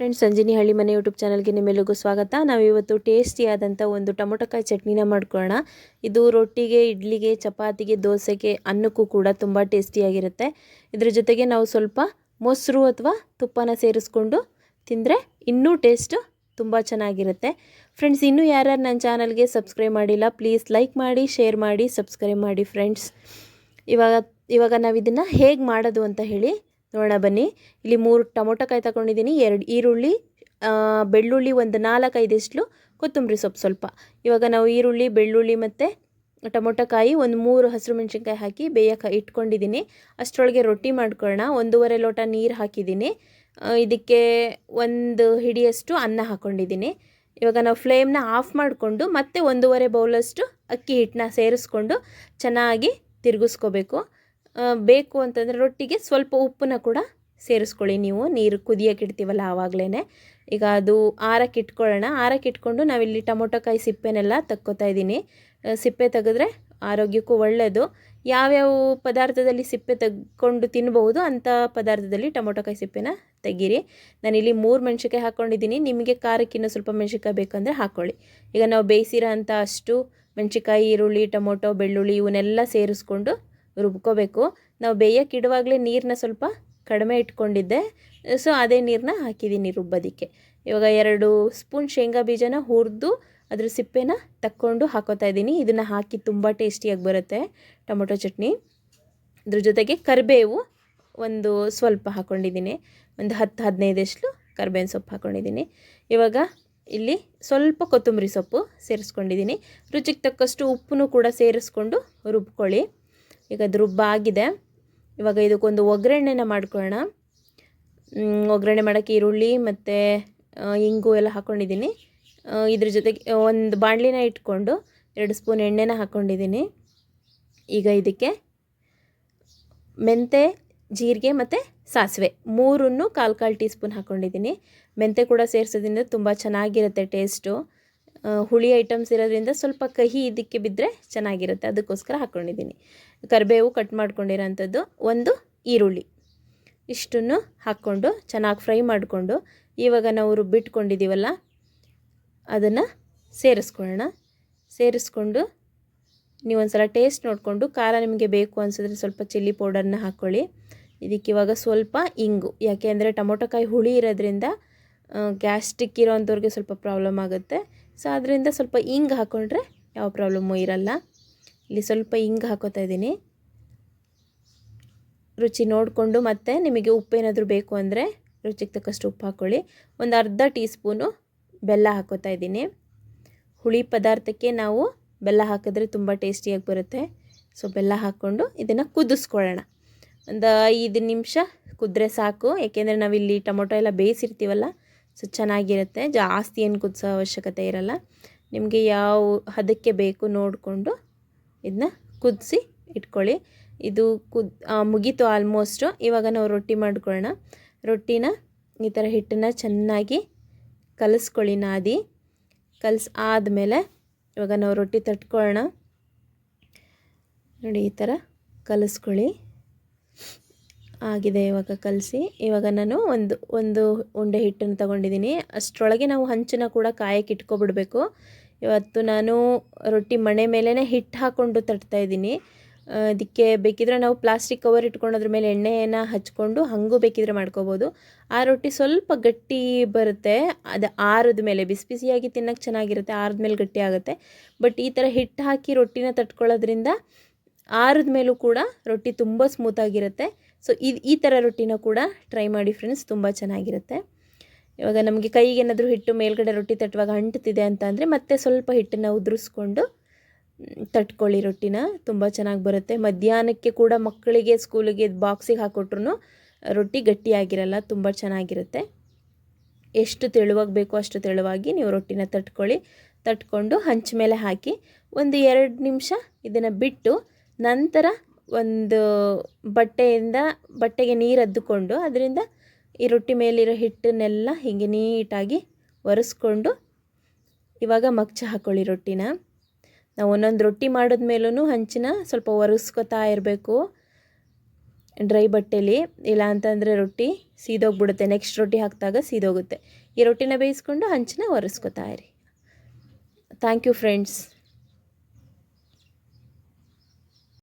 Friends ಸಂಜಿನಿ ಹಳ್ಳಿ ಮನೆ YouTube ಚಾನಲ್ಗೆ ನಿಮ್ಮೆಲ್ಲರಿಗೂ ಸ್ವಾಗತ. ನಾವಿವತ್ತು ಟೇಸ್ಟಿಯಾದಂಥ ಒಂದು ಟೊಮೊಟೊಕಾಯಿ ಚಟ್ನಿನ ಮಾಡ್ಕೊಳ್ಳೋಣ. ಇದು ರೊಟ್ಟಿಗೆ, ಇಡ್ಲಿಗೆ, ಚಪಾತಿಗೆ, ದೋಸೆಗೆ ಅನ್ನಕ್ಕೂ ಕೂಡ ತುಂಬ ಟೇಸ್ಟಿಯಾಗಿರುತ್ತೆ ಇದ್ರ ಜೊತೆಗೆ ನಾವು ಸ್ವಲ್ಪ ಮೊಸರು ಅಥವಾ ತುಪ್ಪನ ಸೇರಿಸ್ಕೊಂಡು ತಿಂದರೆ ಇನ್ನೂ ಟೇಸ್ಟು ತುಂಬ ಚೆನ್ನಾಗಿರುತ್ತೆ. ಫ್ರೆಂಡ್ಸ್ ಇನ್ನೂ ಯಾರ್ಯಾರು ನನ್ನ ಚಾನಲ್ಗೆ ಸಬ್ಸ್ಕ್ರೈಬ್ ಮಾಡಿಲ್ಲ ಪ್ಲೀಸ್ ಲೈಕ್ ಮಾಡಿ ಶೇರ್ ಮಾಡಿ ಸಬ್ಸ್ಕ್ರೈಬ್ ಮಾಡಿ ಫ್ರೆಂಡ್ಸ್ ಇವಾಗ ಇವಾಗ ನಾವು ಇದನ್ನು ಹೇಗೆ ಮಾಡೋದು ಅಂತ ಹೇಳಿ ನೋಡೋಣ ಬನ್ನಿ. ಇಲ್ಲಿ ಮೂರು ಟೊಮೊಟೊಕಾಯಿ ತಗೊಂಡಿದ್ದೀನಿ. ಎರಡು ಈರುಳ್ಳಿ ಬೆಳ್ಳುಳ್ಳಿ ಒಂದು ನಾಲ್ಕೈದಷ್ಟು, ಕೊತ್ತಂಬರಿ ಸೊಪ್ಪು ಸ್ವಲ್ಪ. ಇವಾಗ ನಾವು ಈರುಳ್ಳಿ, ಬೆಳ್ಳುಳ್ಳಿ ಮತ್ತು ಟೊಮೊಟೊಕಾಯಿ ಒಂದು ಮೂರು ಹಸಿರು ಮೆಣಸಿನ್ಕಾಯಿ ಹಾಕಿ ಬೇಯಕ್ಕೆ ಇಟ್ಕೊಂಡಿದ್ದೀನಿ. ಅಷ್ಟರೊಳಗೆ ರೊಟ್ಟಿ ಮಾಡ್ಕೊಳ್ಳೋಣ. ಒಂದೂವರೆ ಲೋಟ ನೀರು ಹಾಕಿದ್ದೀನಿ. ಇದಕ್ಕೆ ಒಂದು ಹಿಡಿಯಷ್ಟು ಅನ್ನ ಹಾಕ್ಕೊಂಡಿದ್ದೀನಿ ಇವಾಗ ನಾವು ಫ್ಲೇಮ್ನ ಆಫ್ ಮಾಡಿಕೊಂಡು ಮತ್ತೆ ಒಂದೂವರೆ ಬೌಲಷ್ಟು ಅಕ್ಕಿ ಹಿಟ್ಟನ್ನ ಸೇರಿಸ್ಕೊಂಡು ಚೆನ್ನಾಗಿ ತಿರುಗಿಸ್ಕೋಬೇಕು. ಬೇಕು ಅಂತಂದರೆ ರೊಟ್ಟಿಗೆ ಸ್ವಲ್ಪ ಉಪ್ಪನ್ನ ಕೂಡ ಸೇರಿಸ್ಕೊಳ್ಳಿ. ನೀವು ನೀರು ಕುದಿಯೋಕೆ ಇಡ್ತೀವಲ್ಲ ಆವಾಗಲೇ ಈಗ ಅದು ಆರಕ್ಕೆ ಇಟ್ಕೊಳ್ಳೋಣ. ಆರಕ್ಕೆ ಇಟ್ಕೊಂಡು ನಾವಿಲ್ಲಿ ಟೊಮೊಟೊಕಾಯಿ ಸಿಪ್ಪೆನೆಲ್ಲ ತಕ್ಕೋತಾ ಇದ್ದೀನಿ. ಸಿಪ್ಪೆ ತೆಗೆದ್ರೆ ಆರೋಗ್ಯಕ್ಕೂ ಒಳ್ಳೆಯದು ಯಾವ್ಯಾವ ಪದಾರ್ಥದಲ್ಲಿ ಸಿಪ್ಪೆ ತೆಗ್ಕೊಂಡು ತಿನ್ಬಹುದು ಅಂಥ ಪದಾರ್ಥದಲ್ಲಿ ಟೊಮೊಟೊಕಾಯಿ ಸಿಪ್ಪೆನ ತೆಗೀರಿ. ನಾನಿಲ್ಲಿ ಮೂರು ಮೆಣಸಿನ್ಕಾಯಿ ಹಾಕ್ಕೊಂಡಿದ್ದೀನಿ. ನಿಮಗೆ ಖಾರಕ್ಕಿನ್ನ ಸ್ವಲ್ಪ ಮೆಣಸಿನ್ಕಾಯಿ ಬೇಕಂದರೆ ಹಾಕ್ಕೊಳ್ಳಿ ಈಗ ನಾವು ಬೇಯಿಸಿರೋ ಅಷ್ಟು ಮೆಣಸಿನ್ಕಾಯಿ, ಈರುಳ್ಳಿ, ಟೊಮೊಟೊ, ಬೆಳ್ಳುಳ್ಳಿ ಇವನ್ನೆಲ್ಲ ಸೇರಿಸ್ಕೊಂಡು ರುಬ್ಕೋಬೇಕು. ನಾವು ಬೇಯಕ್ಕೆ ಇಡುವಾಗಲೇ ನೀರನ್ನ ಸ್ವಲ್ಪ ಕಡಿಮೆ ಇಟ್ಕೊಂಡಿದ್ದೆ. ಸೊ, ಅದೇ ನೀರನ್ನ ಹಾಕಿದ್ದೀನಿ ರುಬ್ಬೋದಕ್ಕೆ. ಇವಾಗ ಎರಡು ಸ್ಪೂನ್ ಶೇಂಗಾ ಬೀಜನ ಹುರಿದು ಅದ್ರ ಸಿಪ್ಪೆನ ತಕ್ಕೊಂಡು ಹಾಕೋತಾ ಇದ್ದೀನಿ. ಇದನ್ನು ಹಾಕಿ ತುಂಬ ಟೇಸ್ಟಿಯಾಗಿ ಬರುತ್ತೆ ಟೊಮೊಟೊ ಚಟ್ನಿ. ಅದ್ರ ಜೊತೆಗೆ ಕರಿಬೇವು ಒಂದು ಸ್ವಲ್ಪ ಹಾಕ್ಕೊಂಡಿದ್ದೀನಿ ಒಂದು ಹತ್ತು ಹದಿನೈದಷ್ಟು ಕರ್ಬೇವಿನ ಸೊಪ್ಪು ಹಾಕ್ಕೊಂಡಿದ್ದೀನಿ ಇವಾಗ ಇಲ್ಲಿ ಸ್ವಲ್ಪ ಕೊತ್ತಂಬರಿ ಸೊಪ್ಪು ಸೇರಿಸ್ಕೊಂಡಿದ್ದೀನಿ. ರುಚಿಗೆ ತಕ್ಕಷ್ಟು ಉಪ್ಪನ್ನು ಕೂಡ ಸೇರಿಸ್ಕೊಂಡು ರುಬ್ಕೊಳ್ಳಿ. ಈಗ ಅದು ರುಬ್ಬಾಗಿದೆ ಇವಾಗ ಇದಕ್ಕೊಂದು ಒಗ್ಗರಣೆನ ಮಾಡ್ಕೊಳ್ಳೋಣ. ಒಗ್ಗರಣೆ ಮಾಡೋಕ್ಕೆ ಈರುಳ್ಳಿ ಮತ್ತು ಇಂಗು ಎಲ್ಲ ಹಾಕ್ಕೊಂಡಿದ್ದೀನಿ ಇದ್ರ ಜೊತೆಗೆ ಒಂದು ಬಾಣಲಿನ ಇಟ್ಕೊಂಡು ಎರಡು ಸ್ಪೂನ್ ಎಣ್ಣೆನ ಹಾಕ್ಕೊಂಡಿದ್ದೀನಿ ಈಗ ಇದಕ್ಕೆ ಮೆಂತೆ, ಜೀರಿಗೆ ಮತ್ತು ಸಾಸಿವೆ. ಮೂರನ್ನು ಕಾಲು ಕಾಲು ಟೀ ಸ್ಪೂನ್ ಹಾಕ್ಕೊಂಡಿದ್ದೀನಿ ಮೆಂತೆ ಕೂಡ ಸೇರಿಸೋದ್ರಿಂದ ತುಂಬ ಚೆನ್ನಾಗಿರುತ್ತೆ ಟೇಸ್ಟು. ಹುಳಿ ಐಟಮ್ಸ್ ಇರೋದ್ರಿಂದ ಸ್ವಲ್ಪ ಕಹಿ ಇದಕ್ಕೆ ಬಿದ್ದರೆ ಚೆನ್ನಾಗಿರುತ್ತೆ. ಅದಕ್ಕೋಸ್ಕರ ಹಾಕ್ಕೊಂಡಿದ್ದೀನಿ ಕರಿಬೇವು ಕಟ್ ಮಾಡ್ಕೊಂಡಿರೋಂಥದ್ದು ಒಂದು ಈರುಳ್ಳಿ. ಇಷ್ಟನ್ನು ಹಾಕ್ಕೊಂಡು ಚೆನ್ನಾಗಿ ಫ್ರೈ ಮಾಡಿಕೊಂಡು ಇವಾಗ ನಾವು ರುಬ್ಬಿಟ್ಕೊಂಡಿದ್ದೀವಲ್ಲ, ಅದನ್ನು ಸೇರಿಸ್ಕೊಳ್ಳೋಣ. ಸೇರಿಸ್ಕೊಂಡು ನೀವು ಒಂದ್ಸಲ ಟೇಸ್ಟ್ ನೋಡಿಕೊಂಡು, ಖಾರ ನಿಮಗೆ ಬೇಕು ಅನಿಸಿದ್ರೆ ಸ್ವಲ್ಪ ಚಿಲ್ಲಿ ಪೌಡರ್ನ ಹಾಕ್ಕೊಳ್ಳಿ ಇದಕ್ಕೆ ಇವಾಗ ಸ್ವಲ್ಪ ಇಂಗು. ಯಾಕೆ ಅಂದರೆ ಟೊಮೊಟೊಕಾಯಿ ಹುಳಿ ಇರೋದ್ರಿಂದ ಗ್ಯಾಸ್ಟಿಕ್ ಇರೋವಂಥವ್ರಿಗೆ ಸ್ವಲ್ಪ ಪ್ರಾಬ್ಲಮ್ ಆಗುತ್ತೆ. ಸೊ ಅದರಿಂದ ಸ್ವಲ್ಪ ಹಿಂಗೆ ಹಾಕ್ಕೊಂಡ್ರೆ ಯಾವ ಪ್ರಾಬ್ಲಮ್ಮು ಇರಲ್ಲ. ಇಲ್ಲಿ ಸ್ವಲ್ಪ ಹಿಂಗೆ ಹಾಕೋತಾ ಇದ್ದೀನಿ. ರುಚಿ ನೋಡಿಕೊಂಡು ಮತ್ತೆ ನಿಮಗೆ ಉಪ್ಪೇನಾದರೂ ಬೇಕು ಅಂದರೆ ರುಚಿಗೆ ತಕ್ಕಷ್ಟು ಉಪ್ಪು ಹಾಕ್ಕೊಳ್ಳಿ ಒಂದು ಅರ್ಧ ಟೀ ಸ್ಪೂನು ಬೆಲ್ಲ ಹಾಕೋತಾ ಇದ್ದೀನಿ. ಹುಳಿ ಪದಾರ್ಥಕ್ಕೆ ನಾವು ಬೆಲ್ಲ ಹಾಕಿದ್ರೆ ತುಂಬ ಟೇಸ್ಟಿಯಾಗಿ ಬರುತ್ತೆ. ಸೊ ಬೆಲ್ಲ ಹಾಕ್ಕೊಂಡು ಇದನ್ನು ಕುದಿಸ್ಕೊಳ್ಳೋಣ. ಒಂದು ಐದು ನಿಮಿಷ ಕುದ್ರೆ ಸಾಕು. ಏಕೆಂದರೆ ನಾವಿಲ್ಲಿ ಟೊಮೊಟೊ ಎಲ್ಲ ಬೇಯಿಸಿರ್ತೀವಲ್ಲ ಸೊ ಚೆನ್ನಾಗಿರುತ್ತೆ. ಜಾಸ್ತಿ ಏನು ಕುದಿಸೋ ಅವಶ್ಯಕತೆ ಇರಲ್ಲ. ನಿಮಗೆ ಯಾವ ಹದಕ್ಕೆ ಬೇಕು ನೋಡಿಕೊಂಡು ಇದನ್ನ ಕುದಿಸಿ ಇಟ್ಕೊಳ್ಳಿ. ಇದು ಕುದ್ ಮುಗೀತು ಆಲ್ಮೋಸ್ಟು ಇವಾಗ ನಾವು ರೊಟ್ಟಿ ಮಾಡ್ಕೊಳ್ಳೋಣ. ರೊಟ್ಟಿನ ಈ ಥರ ಹಿಟ್ಟನ್ನು ಚೆನ್ನಾಗಿ ಕಲಿಸ್ಕೊಳ್ಳಿ ನಾದಿ. ಕಲಸ ಆದಮೇಲೆ ಇವಾಗ ನಾವು ರೊಟ್ಟಿ ತಟ್ಕೊಳ್ಳೋಣ. ನೋಡಿ ಈ ಥರ ಕಲಿಸ್ಕೊಳ್ಳಿ. ಆಗಿದೆ ಇವಾಗ ಕಲಸಿ. ಇವಾಗ ನಾನು ಒಂದು ಒಂದು ಉಂಡೆ ಹಿಟ್ಟನ್ನು ತಗೊಂಡಿದ್ದೀನಿ. ಅಷ್ಟರೊಳಗೆ ನಾವು ಹಂಚನ್ನ ಕೂಡ ಕಾಯಕ್ಕೆ ಇಟ್ಕೊಬಿಡ್ಬೇಕು. ಇವತ್ತು ನಾನು ರೊಟ್ಟಿ ಮಣೆ ಮೇಲೇ ಹಿಟ್ಟು ಹಾಕ್ಕೊಂಡು ತಟ್ತಾ ಇದ್ದೀನಿ. ಅದಕ್ಕೆ ಬೇಕಿದ್ರೆ ನಾವು ಪ್ಲಾಸ್ಟಿಕ್ ಕವರ್ ಇಟ್ಕೊಂಡು ಮೇಲೆ ಎಣ್ಣೆಯನ್ನು ಹಚ್ಕೊಂಡು ಹಾಗೂ ಬೇಕಿದ್ರೆ ಮಾಡ್ಕೋಬೋದು. ಆ ರೊಟ್ಟಿ ಸ್ವಲ್ಪ ಗಟ್ಟಿ ಬರುತ್ತೆ. ಅದು ಆರದ ಮೇಲೆ, ಬಿಸಿ ಬಿಸಿಯಾಗಿ ತಿನ್ನೋಕ್ಕೆ ಚೆನ್ನಾಗಿರುತ್ತೆ, ಆರದ ಮೇಲೆ ಗಟ್ಟಿ ಆಗುತ್ತೆ. ಬಟ್ ಈ ಥರ ಹಿಟ್ಟು ಹಾಕಿ ರೊಟ್ಟಿನ ತಟ್ಕೊಳ್ಳೋದ್ರಿಂದ ಆರದ ಮೇಲೂ ಕೂಡ ರೊಟ್ಟಿ ತುಂಬ ಸ್ಮೂತಾಗಿರುತ್ತೆ ಸೊ ಇದು ಈ ಥರ ರೊಟ್ಟಿನ ಕೂಡ ಟ್ರೈ ಮಾಡಿ ಫ್ರೆಂಡ್ಸ್ ತುಂಬ ಚೆನ್ನಾಗಿರುತ್ತೆ. ಇವಾಗ ನಮಗೆ ಕೈಗೆ ಏನಾದರೂ ಹಿಟ್ಟು ಮೇಲ್ಗಡೆ ರೊಟ್ಟಿ ತಟ್ಟುವಾಗ ಅಂಟ್ತಿದೆ ಅಂತ ಅಂದರೆ ಮತ್ತೆ ಸ್ವಲ್ಪ ಹಿಟ್ಟನ್ನು ಉದುರಿಸ್ಕೊಂಡು ತಟ್ಕೊಳ್ಳಿ ರೊಟ್ಟಿನ. ತುಂಬ ಚೆನ್ನಾಗಿ ಬರುತ್ತೆ. ಮಧ್ಯಾಹ್ನಕ್ಕೆ ಕೂಡ ಮಕ್ಕಳಿಗೆ ಸ್ಕೂಲಿಗೆ ಬಾಕ್ಸಿಗೆ ಹಾಕ್ಕೊಟ್ರು ರೊಟ್ಟಿ ಗಟ್ಟಿಯಾಗಿರಲ್ಲ, ತುಂಬ ಚೆನ್ನಾಗಿರುತ್ತೆ. ಎಷ್ಟು ತೆಳುವಾಗಿ ಬೇಕೋ ಅಷ್ಟು ತೆಳುವಾಗಿ ನೀವು ರೊಟ್ಟಿನ ತಟ್ಕೊಳ್ಳಿ. ತಟ್ಕೊಂಡು ಹಂಚ ಮೇಲೆ ಹಾಕಿ ಒಂದು ಎರಡು ನಿಮಿಷ ಇದನ್ನು ಬಿಟ್ಟು ನಂತರ ಒಂದು ಬಟ್ಟೆಯಿಂದ ಬಟ್ಟೆಗೆ ನೀರು ಅದ್ದುಕೊಂಡು ಅದರಿಂದ ಈ ರೊಟ್ಟಿ ಮೇಲಿರೋ ಹಿಟ್ಟನ್ನೆಲ್ಲ ಹೀಗೆ ನೀಟಾಗಿ ಒರೆಸ್ಕೊಂಡು ಇವಾಗ ಮಗ್ಚ ಹಾಕ್ಕೊಳ್ಳಿ ರೊಟ್ಟಿನ. ನಾವು ಒಂದೊಂದು ರೊಟ್ಟಿ ಮಾಡಿದ ಮೇಲೂ ಹಂಚಿನ ಸ್ವಲ್ಪ ಒರೆಸ್ಕೊತಾ ಇರಬೇಕು ಡ್ರೈ ಬಟ್ಟೆಲಿ. ಇಲ್ಲ ಅಂತಂದರೆ ರೊಟ್ಟಿ ಸೀದೋಗ್ಬಿಡುತ್ತೆ. ನೆಕ್ಸ್ಟ್ ರೊಟ್ಟಿ ಹಾಕಿದಾಗ ಸೀದೋಗುತ್ತೆ. ಈ ರೊಟ್ಟಿನ ಬೇಯಿಸ್ಕೊಂಡು ಹಂಚಿನ ಒರೆಸ್ಕೊತಾ ಇರಿ. Thank you friends.